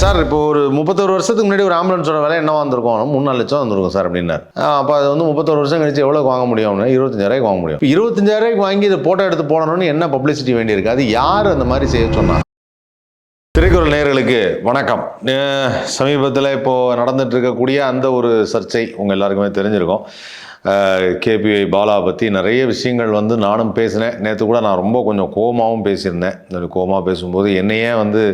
Sir இப்போ ஒரு முப்பத்தொரு வருஷத்துக்கு முன்னாடி ஒரு ஆம்புலன்ஸோட விலை என்ன வந்திருக்கும்? மூணு நாலு லட்சம் வந்திருக்கும் சார் அப்படின்னாரு அப்போ அது வந்து முப்பத்தொரு வருஷம் கழிச்சு எவ்வளோ வாங்க முடியும் இருபத்தஞ்சாயிரம் வாங்க முடியும். இருபத்தஞ்சாயிரம் வாங்கி இதை போட்டோ எடுத்து போடணும்னு என்ன பப்ளிசிட்டி வேண்டியிருக்கு? அது யார் அந்த மாதிரி செய்ய சொன்னா? திரைக்குறள் நேர்களுக்கு வணக்கம். சமீபத்தில் இப்போது நடந்துட்டு இருக்கக்கூடிய அந்த ஒரு சர்ச்சை உங்கள் எல்லாருக்குமே தெரிஞ்சிருக்கும். கேபிஐ பாலா பற்றி நிறைய விஷயங்கள் வந்து நானும் பேசினேன். நேற்று கூட நான் ரொம்ப கொஞ்சம் கோமாவும் பேசியிருந்தேன். இந்த கோமாக பேசும்போது என்னையே வந்து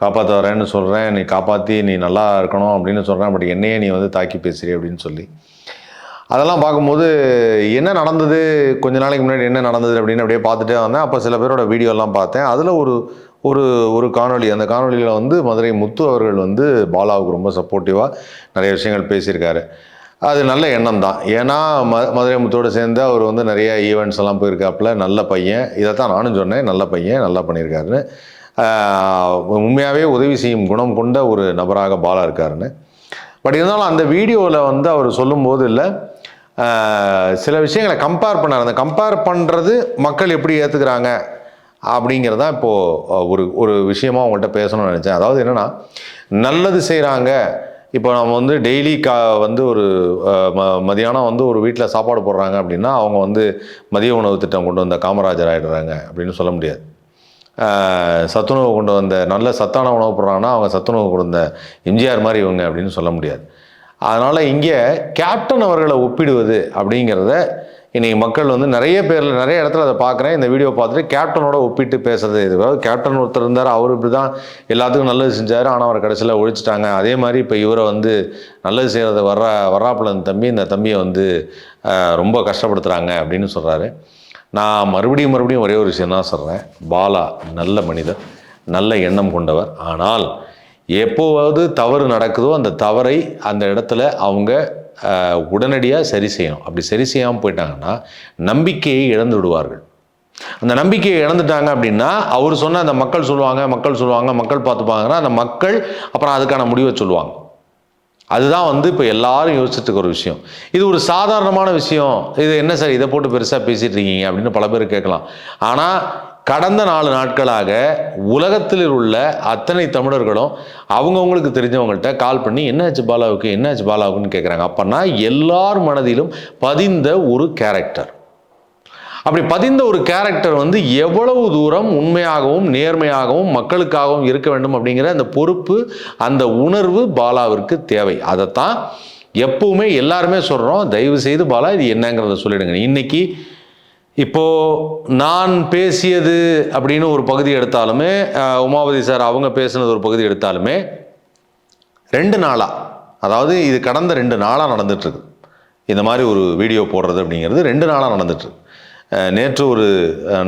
காப்பாற்ற வரேன்னு சொல்கிறேன் நீ காப்பாற்றி நீ நல்லா இருக்கணும் அப்படின்னு சொல்கிறேன் பட் என்னையே நீ வந்து தாக்கி பேசுகிறே அப்படின்னு சொல்லி. அதெல்லாம் பார்க்கும்போது என்ன நடந்தது? கொஞ்ச நாளைக்கு முன்னாடி என்ன நடந்தது அப்படின்னு அப்படியே பார்த்துட்டே வந்தேன். அப்போ சில பேரோட வீடியோலாம் பார்த்தேன். அதில் ஒரு ஒரு ஒரு காணொளி. அந்த காணொளியில் வந்து மதுரை முத்து அவர்கள் வந்து பாலாவுக்கு ரொம்ப சப்போர்ட்டிவாக நிறைய விஷயங்கள் பேசியிருக்காரு. அது நல்ல எண்ணம் தான். ஏன்னா ம மதுரை முத்தோடு சேர்ந்து அவர் வந்து நிறைய ஈவெண்ட்ஸ் எல்லாம் போயிருக்காப்புல. நல்ல பையன். இதை தான் நானும் சொன்னேன். நல்ல பையன் நல்லா பண்ணியிருக்காருன்னு. உண்மையாகவே உதவி செய்யும் குணம் கொண்ட ஒரு நபராக பாலா இருக்காருன்னு. பட் இருந்தாலும் அந்த வீடியோவில் வந்து அவர் சொல்லும்போது இல்லை. சில விஷயங்களை கம்பேர் பண்ணார். அந்த கம்பேர் பண்ணுறது மக்கள் எப்படி ஏற்றுக்கிறாங்க அப்படிங்கிறது தான் இப்போது ஒரு ஒரு விஷயமா அவங்கள்ட்ட பேசணும்னு நினச்சேன். அதாவது என்னென்னா நல்லது செய்கிறாங்க இப்போ நம்ம வந்து டெய்லி கா வந்து ஒரு ம மதியானம் வந்து ஒரு வீட்டில் சாப்பாடு போடுறாங்க அப்படின்னா அவங்க வந்து மதிய உணவு திட்டம் கொண்டு வந்த காமராஜர் ஆகிடுறாங்க அப்படின்னு சொல்ல முடியாது. சத்துணவு கொண்டு வந்த நல்ல சத்தான உணவு போடுறாங்கன்னா அவங்க சத்துணவு கொடுத்த எம்ஜிஆர் மாதிரி இவங்க அப்படின்னு சொல்ல முடியாது. அதனால் இங்கே கேப்டன் அவர்களை ஒப்பிடுவது அப்படிங்கிறத இன்றைக்கி மக்கள் வந்து நிறைய பேரில் நிறைய இடத்துல அதை பார்க்குறேன். இந்த வீடியோ பார்த்துட்டு கேப்டனோட ஒப்பிட்டு பேசுறது. இது கேப்டன் ஒருத்தர் இருந்தார் அவர் இப்படி தான் எல்லாத்துக்கும் நல்லது செஞ்சார். ஆனால் அவர் கடைசியில் ஒழிச்சிட்டாங்க. அதே மாதிரி இப்போ இவரை வந்து நல்லது செய்கிறத வர்ற வர்றாப்புல தம்பி இந்த தம்பியை வந்து ரொம்ப கஷ்டப்படுத்துகிறாங்க அப்படின்னு சொல்கிறாரு நான் மறுபடியும் மறுபடியும் ஒரே ஒரு விஷயம் தான் சொல்கிறேன் பாலா நல்ல மனிதர் நல்ல எண்ணம் கொண்டவர். ஆனால் எப்போவாவது தவறு நடக்குதோ அந்த தவறை அந்த இடத்துல அவங்க உடனடியாக சரி செய்யணும். அப்படி சரி செய்யாமல் போயிட்டாங்கன்னா நம்பிக்கையை இழந்து விடுவார்கள். அந்த நம்பிக்கையை இழந்துட்டாங்க அப்படின்னா அவர் சொன்ன அந்த மக்கள் சொல்லுவாங்க மக்கள் சொல்லுவாங்க மக்கள் பார்த்துப்பாங்கன்னா அந்த மக்கள் அப்புறம் அதுக்கான முடிவை சொல்லுவாங்க. அதுதான் வந்து இப்போ எல்லாரும் யோசிச்சுட்டு இருக்க ஒரு விஷயம். இது ஒரு சாதாரணமான விஷயம். இது என்ன சார் இதை போட்டு பெருசாக பேசிகிட்டு இருக்கீங்க? அப்படின்னு பல பேர் கேட்கலாம். ஆனால் கடந்த நாலு நாட்களாக உலகத்தில் உள்ள அத்தனை தமிழர்களும் அவங்கவுங்களுக்கு தெரிஞ்சவங்கள்ட்ட கால் பண்ணி என்னாச்சு பாலாவுக்கு? என்னாச்சு பாலாவுக்குன்னு கேட்குறாங்க அப்போனா எல்லார் மனதிலும் பதிந்த ஒரு கேரக்டர் அப்படி பதிந்த ஒரு கேரக்டர் வந்து எவ்வளவு தூரம் உண்மையாகவும் நேர்மையாகவும் மக்களுக்காகவும் இருக்க வேண்டும் அப்படிங்கிற அந்த பொறுப்பு அந்த உணர்வு பாலாவிற்கு தேவை. அதைத்தான் எப்பவுமே எல்லாருமே சொல்கிறோம் தயவு செய்து பாலா இது என்னங்கிறத சொல்லிடுங்க. இன்னைக்கு இப்போ நான் பேசியது அப்படின்னு ஒரு பகுதி எடுத்தாலுமே உமாவதி உமாபதி சார் அவங்க பேசினது ஒரு பகுதி எடுத்தாலுமே ரெண்டு நாளாக அதாவது இது கடந்த ரெண்டு நாளாக நடந்துட்டுருக்கு இந்த மாதிரி ஒரு வீடியோ போடுறது அப்படிங்கிறது ரெண்டு நாளாக நடந்துட்டுருக்கு அஹ் நேற்று ஒரு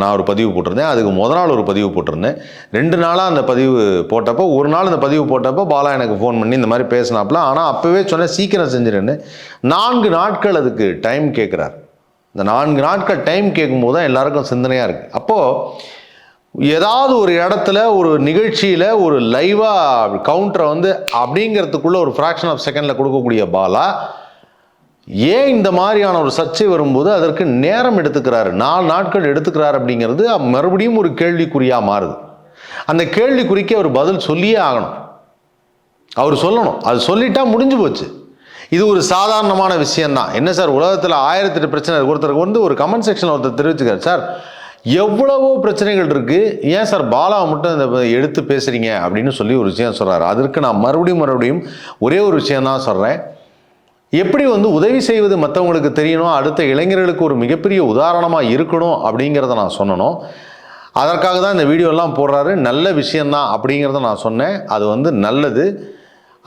நான் ஒரு பதிவு போட்டிருந்தேன். அதுக்கு முத நாள் ஒரு பதிவு போட்டிருந்தேன். ரெண்டு நாளாக அந்த பதிவு போட்டப்போ ஒரு நாள் அந்த பதிவு போட்டப்போ பாலா எனக்கு ஃபோன் பண்ணி இந்த மாதிரி பேசினாப்புல. ஆனால் அப்போவே சொன்னேன் சீக்கிரம் செஞ்சிருன்னு. நான்கு நாட்கள் அதுக்கு டைம் கேட்குறாரு இந்த நான்கு நாட்கள் டைம் கேட்கும்போது தான் எல்லாருக்கும் சிந்தனையாக இருக்குது அப்போது ஏதாவது ஒரு இடத்துல ஒரு நிகழ்ச்சியில் ஒரு லைவாக கவுண்டரை வந்து அப்படிங்கிறதுக்குள்ளே ஒரு ஃப்ராக்ஷன் ஆஃப் செகண்டில் கொடுக்கக்கூடிய பாலா ஏன் இந்த மாதிரியான ஒரு சர்ச்சை வரும்போது அதற்கு நேரம் எடுத்துக்கிறாரு? நாலு நாட்கள் எடுத்துக்கிறாரு அப்படிங்கிறது மறுபடியும் ஒரு கேள்விக்குறியாக மாறுது. அந்த கேள்விக்குறிக்கு அவர் பதில் சொல்லியே ஆகணும். அவர் சொல்லணும். அது சொல்லிட்டா முடிஞ்சு போச்சு. இது ஒரு சாதாரணமான விஷயம்தான். என்ன சார் உலகத்தில் ஆயிரத்தி எட்டு பிரச்சனை ஒருத்தருக்கு வந்து ஒரு கமெண்ட் செக்ஷனில் ஒருத்தர் தெரிவிச்சுக்கார் சார் எவ்வளவோ பிரச்சனைகள் இருக்குது ஏன் சார் பாலாவை மட்டும் இந்த எடுத்து பேசுகிறீங்க அப்படின்னு சொல்லி ஒரு விஷயம் சொல்கிறார் அதற்கு நான் மறுபடியும் மறுபடியும் ஒரே ஒரு விஷயம் தான் சொல்கிறேன் எப்படி வந்து உதவி செய்வது மற்றவங்களுக்கு தெரியணும் அடுத்த இளைஞர்களுக்கு ஒரு மிகப்பெரிய உதாரணமாக இருக்கணும் அப்படிங்கிறத நான் சொன்னணும். அதற்காக தான் இந்த வீடியோலாம் போடுறாரு. நல்ல விஷயந்தான் அப்படிங்கிறத நான் சொன்னேன். அது வந்து நல்லது.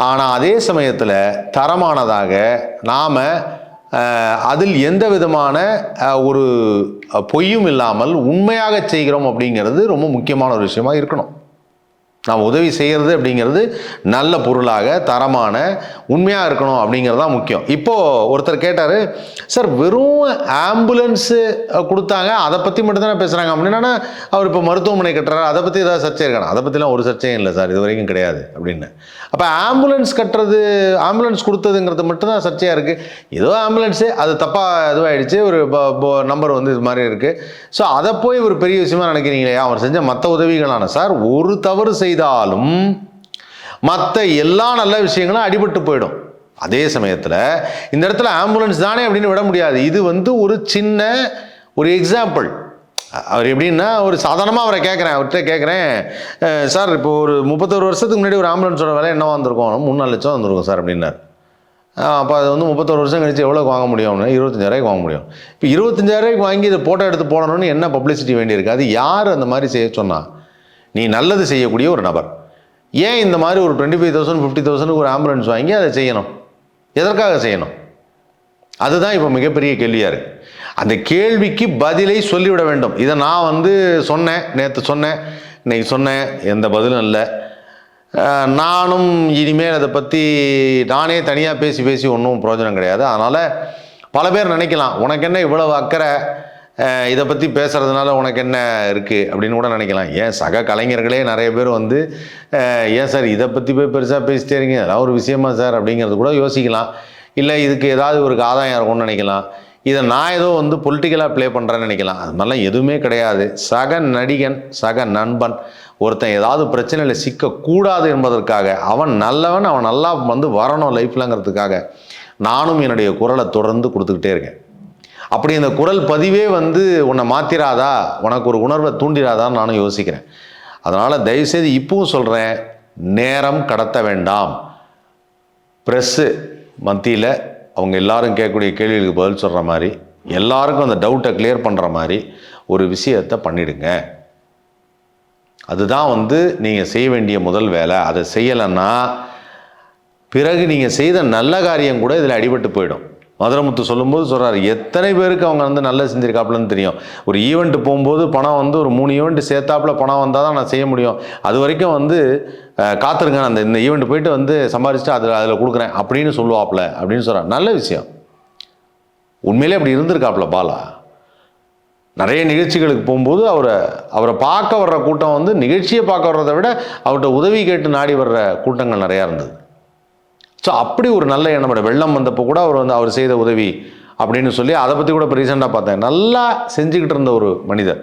ஆனால் அதே சமயத்தில் தரமானதாக நாம் அதில் எந்த விதமான ஒரு பொய்யும் இல்லாமல் உண்மையாக செய்கிறோம் அப்படிங்கிறது ரொம்ப முக்கியமான ஒரு விஷயமா இருக்கணும். நாம் உதவி செய்கிறது அப்படிங்கிறது நல்ல பொருளாக தரமான உண்மையாக இருக்கணும் அப்படிங்கிறது தான் முக்கியம். இப்போது ஒருத்தர் கேட்டார் சார் வெறும் ஆம்புலன்ஸு கொடுத்தாங்க அதை பற்றி மட்டும்தானே பேசுகிறாங்க அப்படின்னா. அவர் இப்போ மருத்துவமனை கட்டுறாரு அதை பற்றி ஏதாவது சர்ச்சை இருக்கானா? அதை பற்றிலாம் ஒரு சர்ச்சையும் இல்லை சார் இது வரைக்கும் கிடையாது அப்படின்னு. அப்போ ஆம்புலன்ஸ் கட்டுறது ஆம்புலன்ஸ் கொடுத்ததுங்கிறது மட்டும்தான் சர்ச்சையாக இருக்குது ஏதோ ஆம்புலன்ஸு அது தப்பாக இதுவாகிடுச்சு ஒரு நம்பர் வந்து இது மாதிரி இருக்குது ஸோ அதை போய் ஒரு பெரிய விஷயமா நினைக்கிறீங்களே அவர் செஞ்ச மற்ற உதவிகளான சார் ஒரு தவறு செய்தாலும் மற்ற எல்லா நல்ல விஷயங்களும் அடிபட்டு போயிடும். அதே சமயத்தில் இந்த இடத்துல ஆம்புலன்ஸ் தானே அப்படின்னு விட முடியாது. இது வந்து ஒரு சின்ன ஒரு எக்ஸாம்பிள் அவர் எப்படின்னா ஒரு சாதாரணமாக அவரை கேட்குறேன் அவர்கிட்ட கேட்குறேன் சார் இப்போ ஒரு முப்பத்தொரு வருஷத்துக்கு முன்னாடி ஒரு ஆம்புலன்ஸோட விலை என்ன வந்திருக்கும்? மூணு நாலு லட்சம் வந்திருக்கும் சார் அப்படின்னார். அப்போ அது வந்து முப்பத்தொரு வருஷம் கழிச்சு எவ்வளோ வாங்க முடியும்னு? இருபத்தஞ்சாயிரூவாய்க்கு வாங்க முடியும். இப்போ இருபத்தஞ்சாயிரூவாய்க்கு வாங்கி இதை ஃபோட்டோ எடுத்து போடணும்னு என்ன பப்ளிசிட்டி வேண்டியிருக்கு? அது யார் அந்த மாதிரி செய்ய சொன்னால் நீ நல்லது செய்யக்கூடிய ஒரு நபர். ஏன் இந்த மாதிரி ஒரு twenty five thousand fifty thousand ஒரு ஆம்புலன்ஸ் வாங்கி அதை செய்யணும்? எதற்காக செய்யணும்? அதுதான் இப்போ மிகப்பெரிய கேள்வியாக இருக்குது அந்த கேள்விக்கு பதிலை சொல்லிவிட வேண்டும். இதை நான் வந்து சொன்னேன் நேற்று சொன்னேன் இன்னைக்கு சொன்னேன் எந்த பதிலும் இல்லை. நானும் இனிமேல் அதை பற்றி நானே தனியாக பேசி பேசி ஒன்றும் பிரயோஜனம் கிடையாது. அதனால் பல பேர் நினைக்கலாம் உனக்கு என்ன இவ்வளவு அக்கறை? இதை பற்றி பேசுகிறதுனால உனக்கு என்ன இருக்குது அப்படின்னு கூட நினைக்கலாம். ஏன் சக கலைஞர்களே நிறைய பேர் வந்து ஏன் சார் இதை பற்றி போய் பெருசாக பேசிட்டே இருக்கீங்க? அதெல்லாம் ஒரு விஷயமா சார் அப்படிங்கிறது கூட யோசிக்கலாம். இல்லை இதுக்கு ஏதாவது ஒரு ஆதாயம் இருக்கும்னு நினைக்கலாம். இதை நான் ஏதோ வந்து பொலிட்டிக்கலாக ப்ளே பண்ணுறேன்னு நினைக்கலாம். அது மாதிரிலாம் எதுவுமே கிடையாது. சக நடிகன் சக நண்பன் ஒருத்தன் ஏதாவது பிரச்சனையில் சிக்கக்கூடாது என்பதற்காக அவன் நல்லவன் அவன் நல்லா வந்து வரணும் லைஃப்லங்கிறதுக்காக நானும் என்னுடைய குரலை தொடர்ந்து கொடுத்துக்கிட்டே இருக்கேன். அப்படி இந்த குரல் பதிவே வந்து உன்னை மாத்திராதா? உனக்கு ஒரு உணர்வை தூண்டிராதான்னு நானும் யோசிக்கிறேன். அதனால் தயவுசெய்து இப்பவும் சொல்கிறேன் நேரம் கடத்த வேண்டாம். ப்ரெஸ்ஸு மத்தியில் அவங்க எல்லாரும் கேட்கக்கூடிய கேள்விகளுக்கு பதில் சொல்கிற மாதிரி எல்லாருக்கும் அந்த டவுட்டை கிளியர் பண்ணுற மாதிரி ஒரு விஷயத்தை பண்ணிடுங்க. அதுதான் வந்து நீங்கள் செய்ய வேண்டிய முதல் வேலை. அதை செய்யலைன்னா பிறகு நீங்கள் செய்த நல்ல காரியம் கூட இதில் அடிபட்டு போயிடும். மதுரமுத்து சொல்லும்போது சொல்கிறார் எத்தனை பேருக்கு அவங்க வந்து நல்லது செஞ்சிருக்காப்புலன்னு தெரியும். ஒரு ஈவெண்ட் போகும்போது பணம் வந்து ஒரு மூணு ஈவெண்ட் சேர்த்தாப்புல பணம் வந்தால் தான் நான் செய்ய முடியும். அது வரைக்கும் வந்து காத்திருங்க அந்த இந்த ஈவெண்ட் போயிட்டு வந்து சம்பாரிச்சுட்டு அதில் அதில் கொடுக்குறேன் அப்படின்னு சொல்லுவாப்புல அப்படின்னு சொல்கிறார் நல்ல விஷயம். உண்மையிலே அப்படி இருந்திருக்காப்புல பாலா. நிறைய நிகழ்ச்சிகளுக்கு போகும்போது அவரை அவரை பார்க்க வர்ற கூட்டம் வந்து நிகழ்ச்சியை பார்க்க வர்றதை விட அவர்கிட்ட உதவி கேட்டு நாடி வர்ற கூட்டங்கள் நிறையா இருந்தது. ஸோ அப்படி ஒரு நல்ல எண்ணம் வெள்ளம் வந்தப்போ கூட அவர் வந்து அவர் செய்த உதவி அப்படின்னு சொல்லி அதை பற்றி கூட இப்போ ரீசெண்டாக பார்த்தேன். நல்லா செஞ்சுக்கிட்டு இருந்த ஒரு மனிதர்.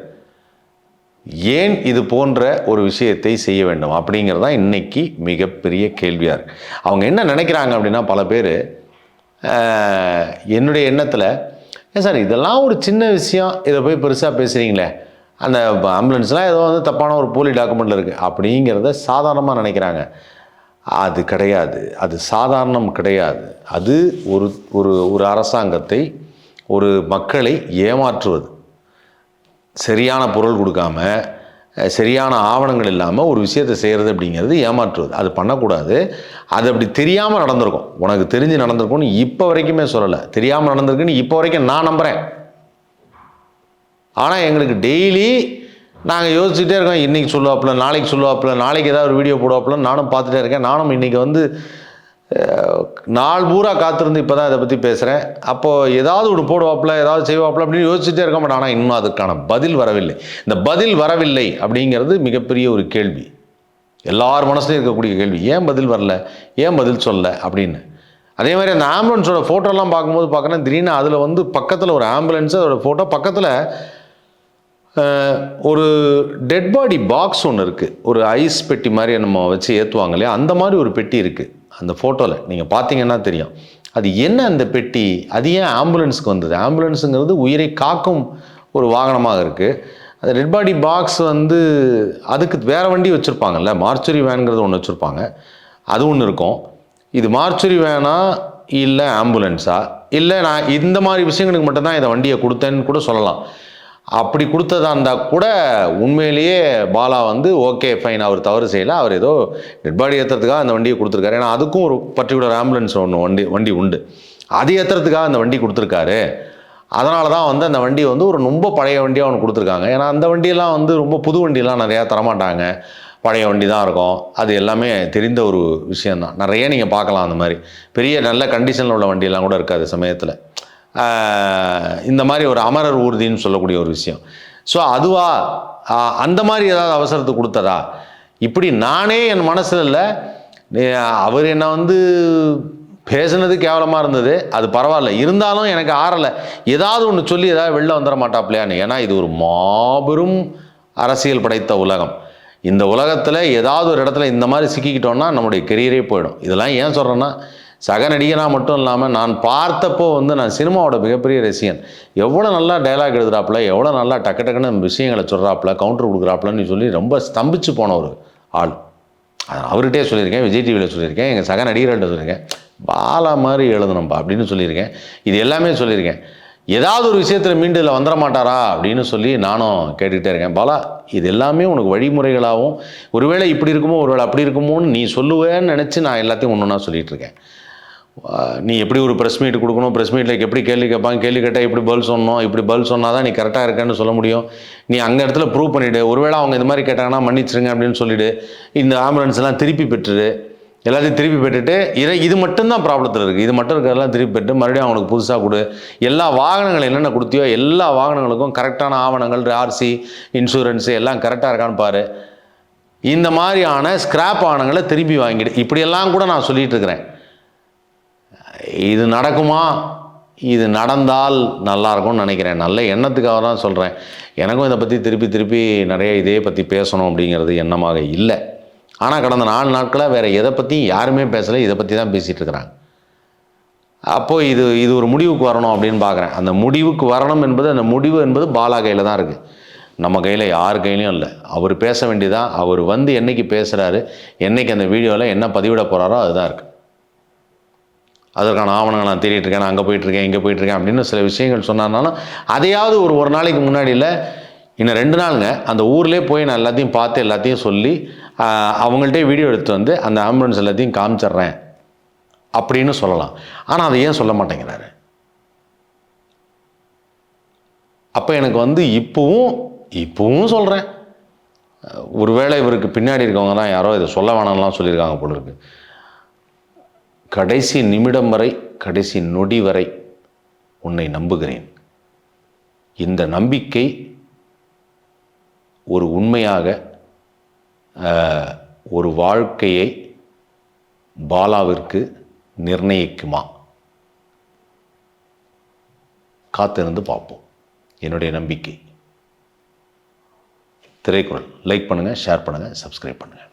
ஏன் இது போன்ற ஒரு விஷயத்தை செய்ய வேண்டும் அப்படிங்கிறது தான் இன்றைக்கி மிகப்பெரிய கேள்வியாக இருக்குது அவங்க என்ன நினைக்கிறாங்க அப்படின்னா பல பேர் என்னுடைய எண்ணத்தில் ஏன் சார் இதெல்லாம் ஒரு சின்ன விஷயம் இதை போய் பெருசாக பேசுகிறீங்களே அந்த ஆம்புலன்ஸ்லாம் ஏதோ வந்து தப்பான ஒரு போலி டாக்குமெண்ட்டில் இருக்குது அப்படிங்கிறத சாதாரணமாக நினைக்கிறாங்க. அது கிடையாது. அது சாதாரணம் கிடையாது. அது ஒரு ஒரு ஒரு அரசாங்கத்தை ஒரு மக்களை ஏமாற்றுவது. சரியான பொருள் கொடுக்காம சரியான ஆவணங்கள் இல்லாமல் ஒரு விஷயத்தை செய்கிறது அப்படிங்கிறது ஏமாற்றுவது. அது பண்ணக்கூடாது. அது அப்படி தெரியாமல் நடந்திருக்கும். உனக்கு தெரிஞ்சு நடந்திருக்கும்னு இப்போ வரைக்குமே சொல்லலை. தெரியாமல் நடந்திருக்குன்னு இப்போ வரைக்கும் நான் நம்புகிறேன் ஆனால் எங்களுக்கு டெய்லி நாங்கள் யோசிச்சுட்டே இருக்கோம். இன்றைக்கி சொல்லுவாப்பில் நாளைக்கு சொல்லுவாப்பில் நாளைக்கு ஏதாவது ஒரு வீடியோ போடுவாப்புல. நானும் பார்த்துட்டே இருக்கேன். நானும் இன்றைக்கி வந்து நாள் பூரா காத்திருந்து இப்போ தான் இதை பற்றி பேசுகிறேன் அப்போது ஏதாவது ஒன்று போடுவாப்பில் ஏதாவது செய்வாப்பில் அப்படின்னு யோசிச்சுட்டே இருக்க மாட்டேன். ஆனால் இன்னும் அதுக்கான பதில் வரவில்லை. இந்த பதில் வரவில்லை அப்படிங்கிறது மிகப்பெரிய ஒரு கேள்வி. எல்லார் மனசுலையும் இருக்கக்கூடிய கேள்வி. ஏன் பதில் வரல? ஏன் பதில் சொல்ல அப்படின்னு. அதே மாதிரி அந்த ஆம்புலன்ஸோட ஃபோட்டோலாம் பார்க்கும்போது பார்க்குறேன். திடீர்னு அதில் வந்து பக்கத்தில் ஒரு ஆம்புலன்ஸு அதோட ஃபோட்டோ பக்கத்தில் ஒரு டெட் பாடி பாக்ஸ் ஒன்று இருக்குது ஒரு ஐஸ் பெட்டி மாதிரி நம்ம வச்சு ஏற்றுவாங்க இல்லையா? அந்த மாதிரி ஒரு பெட்டி இருக்குது அந்த ஃபோட்டோவில் நீங்கள் பார்த்தீங்கன்னா தெரியும். அது என்ன அந்த பெட்டி? அது ஏன் ஆம்புலன்ஸுக்கு வந்தது? ஆம்புலன்ஸுங்கிறது உயிரை காக்கும் ஒரு வாகனமாக இருக்குது அந்த டெட் பாடி பாக்ஸ் வந்து அதுக்கு வேற வண்டி வச்சுருப்பாங்கல்ல? மார்ச்சுரி வேனுங்கிறது ஒன்று வச்சுருப்பாங்க. அது ஒன்று இருக்கும். இது மார்ச்சுரி வேனா இல்லை ஆம்புலன்ஸா இல்லை நான் இந்த மாதிரி விஷயங்களுக்கு மட்டும்தான் இதை வண்டியை கொடுத்தேன்னு கூட சொல்லலாம். அப்படி கொடுத்ததா இருந்தால் கூட உண்மையிலேயே பாலா வந்து ஓகே ஃபைன் அவர் தவறு செய்யலை. அவர் ஏதோ டெட் பாடி ஏற்றுறதுக்காக அந்த வண்டியை கொடுத்துருக்காரு. ஏன்னா அதுக்கும் ஒரு பர்டிகுலர் ஆம்புலன்ஸ் ஒன்று வண்டி வண்டி உண்டு. அது ஏற்றுறதுக்காக அந்த வண்டி கொடுத்துருக்காரு. அதனால தான் வந்து அந்த வண்டி வந்து ஒரு ரொம்ப பழைய வண்டியாக ஒன்று கொடுத்துருக்காங்க. ஏன்னா அந்த வண்டியெல்லாம் வந்து ரொம்ப புது வண்டியெல்லாம் நிறையா தரமாட்டாங்க. பழைய வண்டி தான் இருக்கும். அது எல்லாமே தெரிந்த ஒரு விஷயந்தான் நிறைய நீங்கள் பார்க்கலாம் அந்த மாதிரி. பெரிய நல்ல கண்டிஷனில் உள்ள வண்டியெல்லாம் கூட இருக்காது சமயத்தில். இந்த மாதிரி ஒரு அமரர் ஊர்தின்னு சொல்லக்கூடிய ஒரு விஷயம். ஸோ அதுவா அந்த மாதிரி ஏதாவது அவசரத்தை கொடுத்ததா? இப்படி நானே என் மனசில் இல்லை. அவர் என்னை வந்து பேசுனது கேவலமாக இருந்தது. அது பரவாயில்ல. இருந்தாலும் எனக்கு ஆறலை. ஏதாவது ஒன்று சொல்லி ஏதாவது வெளில வந்துட மாட்டாப்லையான்னு. ஏன்னா இது ஒரு மாபெரும் அரசியல் படைத்த உலகம். இந்த உலகத்தில் ஏதாவது ஒரு இடத்துல இந்த மாதிரி சிக்கிக்கிட்டோன்னா நம்முடைய கெரியரே போயிடும். இதெல்லாம் ஏன் சொல்கிறேன்னா சக நடிகனாக மட்டும் இல்லாமல் நான் பார்த்தப்போ வந்து நான் சினிமாவோட மிகப்பெரிய ரசிகன். எவ்வளோ நல்லா டைலாக் எழுதுறாப்புல எவ்வளோ நல்லா டக்கு டக்குன்னு விஷயங்களை சொல்கிறாப்புல கவுண்டர் கொடுக்குறாப்புலன்னு சொல்லி ரொம்ப ஸ்தம்பிச்சு போன ஒரு ஆள் அவர்கிட்டே சொல்லியிருக்கேன் விஜய் டிவியில் சொல்லியிருக்கேன் எங்கள் சக நடிகர்கள்ட்ட சொல்லியிருக்கேன். பாலா மாதிரி எழுதணும்பா அப்படின்னு சொல்லியிருக்கேன். இது எல்லாமே சொல்லியிருக்கேன். ஏதாவது ஒரு விஷயத்தில் மீண்டு இதில் வந்துட மாட்டாரா அப்படின்னு சொல்லி நானும் கேட்டுக்கிட்டே இருக்கேன். பாலா இது எல்லாமே உனக்கு வழிமுறைகளாகவும் ஒருவேளை இப்படி இருக்குமோ ஒருவேளை அப்படி இருக்குமோன்னு நீ சொல்லுவேன்னு நினச்சி நான் எல்லாத்தையும் ஒன்று ஒன்றா சொல்லிகிட்டு இருக்கேன். நீ எப்படி ஒரு ப்ரெஸ் மீட் கொடுக்கணும்? ப்ரெஸ் மீட்டில் எப்படி கேள்வி கேட்பாங்க? கேள்வி கேட்டால் இப்படி பதில் சொன்னோம் இப்படி பதில் சொன்னால் தான் நீ கரெக்டாக இருக்கேன்னு சொல்ல முடியும். நீ அங்கே இடத்துல ப்ரூவ் பண்ணிவிடு ஒருவேளை அவங்க இந்த மாதிரி கேட்டாங்கன்னா மன்னிச்சிருங்க அப்படின்னு சொல்லிவிடு இந்த ஆம்புலன்ஸ் எல்லாம் திருப்பி பெற்றுடு. எல்லாத்தையும் திருப்பி பெற்றுட்டு இதை இது மட்டும்தான் ப்ராப்ளத்தில் இருக்குது இது மட்டும் இருக்கிறதெல்லாம் திருப்பி பெற்று மறுபடியும் அவங்களுக்கு புதுசாக கொடு. எல்லா வாகனங்கள் என்னென்ன கொடுத்தியோ எல்லா வாகனங்களுக்கும் கரெக்டான ஆவணங்கள் ஆர்சி இன்சூரன்ஸு எல்லாம் கரெக்டாக இருக்கான்னு பாரு. இந்த மாதிரியான ஸ்கிராப் ஆவணங்களை திருப்பி வாங்கிடு. இப்படியெல்லாம் கூட நான் சொல்லிகிட்டு இருக்கிறேன். இது நடக்குமா? இது நடந்தால் நல்லா இருக்கும்னு நினைக்கிறேன். நல்ல எண்ணத்துக்காக தான் சொல்கிறேன் எனக்கும் இதை பற்றி திருப்பி திருப்பி நிறைய இதே பற்றி பேசணும் அப்படிங்கிறது எண்ணமாக இல்லை. ஆனால் கடந்த நாலு நாட்களாக வேறு எதை பற்றியும் யாருமே பேசலை. இதை பற்றி தான் பேசிகிட்டு இருக்கிறாங்க. அப்போது இது இது ஒரு முடிவுக்கு வரணும் அப்படின்னு பார்க்குறேன். அந்த முடிவுக்கு வரணும் என்பது அந்த முடிவு என்பது பாலா கையில் தான் இருக்குது நம்ம கையில் யார் கையிலையும் இல்லை. அவர் பேச வேண்டியதான் அவர் வந்து என்னைக்கு பேசுகிறாரு என்னைக்கு அந்த வீடியோவில் என்ன பதிவிட போகிறாரோ அதுதான் இருக்குது அதற்கான ஆவணங்கள் நான் தேடிட்டுருக்கேன் நான் அங்கே போயிட்டுருக்கேன் இங்கே போயிட்டுருக்கேன் அப்படின்னு சில விஷயங்கள் சொன்னார்னாலும் அதையாவது ஒரு ஒரு நாளைக்கு முன்னாடியில் இன்னும் ரெண்டு நாளுங்க அந்த ஊர்லேயே போய் நான் எல்லாத்தையும் பார்த்து எல்லாத்தையும் சொல்லி அவங்கள்ட்டே வீடியோ எடுத்து வந்து அந்த ஆம்புலன்ஸ் எல்லாத்தையும் காமிச்சிட்றேன் அப்படின்னு சொல்லலாம். ஆனால் அதை ஏன் சொல்ல மாட்டேங்கிறாரு? அப்போ எனக்கு வந்து இப்போவும் இப்போவும் சொல்கிறேன் ஒருவேளை இவருக்கு பின்னாடி இருக்கவங்க தான் யாரோ இதை சொல்ல வேணாம்லாம் சொல்லியிருக்காங்க போல இருக்குது கடைசி நிமிடம் வரை கடைசி நொடி வரை உன்னை நம்புகிறேன். இந்த நம்பிக்கை ஒரு உண்மையாக ஒரு வாழ்க்கையை பாலாவிற்கு நிர்ணயிக்குமா? காத்திருந்து பார்ப்போம். என்னுடைய நம்பிக்கை. திரைக்குறள் லைக் பண்ணுங்கள் ஷேர் பண்ணுங்கள் சப்ஸ்கிரைப் பண்ணுங்கள்